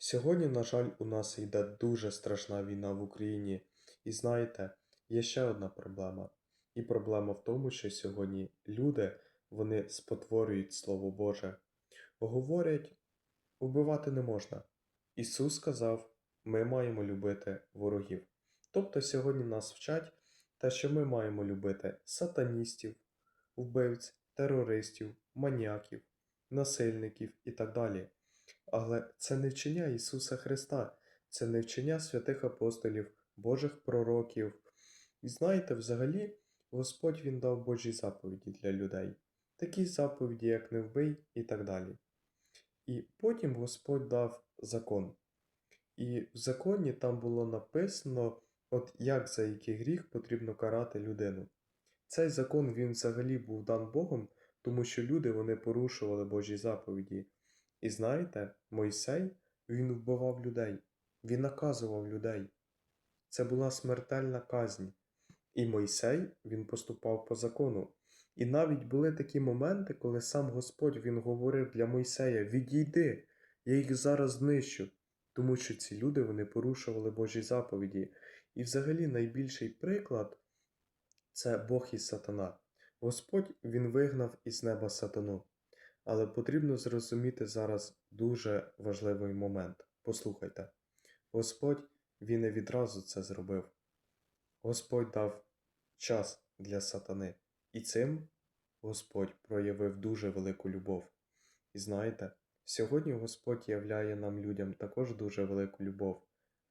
Сьогодні, на жаль, у нас йде дуже страшна війна в Україні. І знаєте, є ще одна проблема. І проблема в тому, що сьогодні люди вони спотворюють Слово Боже. Говорять, убивати не можна. Ісус сказав, ми маємо любити ворогів. Тобто сьогодні нас вчать те, що ми маємо любити сатаністів, вбивць, терористів, маніяків, насильників і так далі. Але це не вчення Ісуса Христа, це не вчення святих апостолів, Божих пророків. І знаєте, взагалі, Господь Він дав Божі заповіді для людей, такі заповіді, як не вбий і так далі. І потім Господь дав закон. І в законі там було написано, от як за який гріх потрібно карати людину. Цей закон він взагалі був дан Богом, тому що люди вони порушували Божі заповіді. І знаєте, Мойсей він вбивав людей, він наказував людей. Це була смертельна казнь. І Мойсей він поступав по закону. І навіть були такі моменти, коли сам Господь він говорив для Мойсея: Відійди, я їх зараз знищу. Тому що ці люди вони порушували Божі заповіді. І взагалі найбільший приклад це Бог і сатана. Господь він вигнав із неба сатану. Але потрібно зрозуміти зараз дуже важливий момент. Послухайте, Господь він не відразу це зробив. Господь дав час для сатани, і цим Господь проявив дуже велику любов. І знаєте, сьогодні Господь являє нам людям також дуже велику любов.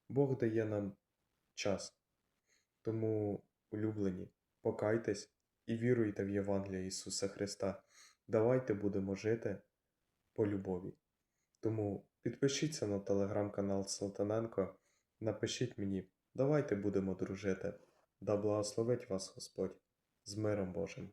Бог дає нам час. Тому, улюблені, покайтесь і віруйте в Євангелія Ісуса Христа. Давайте будемо жити по любові. Тому підпишіться на телеграм-канал Салтаненко, напишіть мені, давайте будемо дружити. Да благословить вас Господь з миром Божим.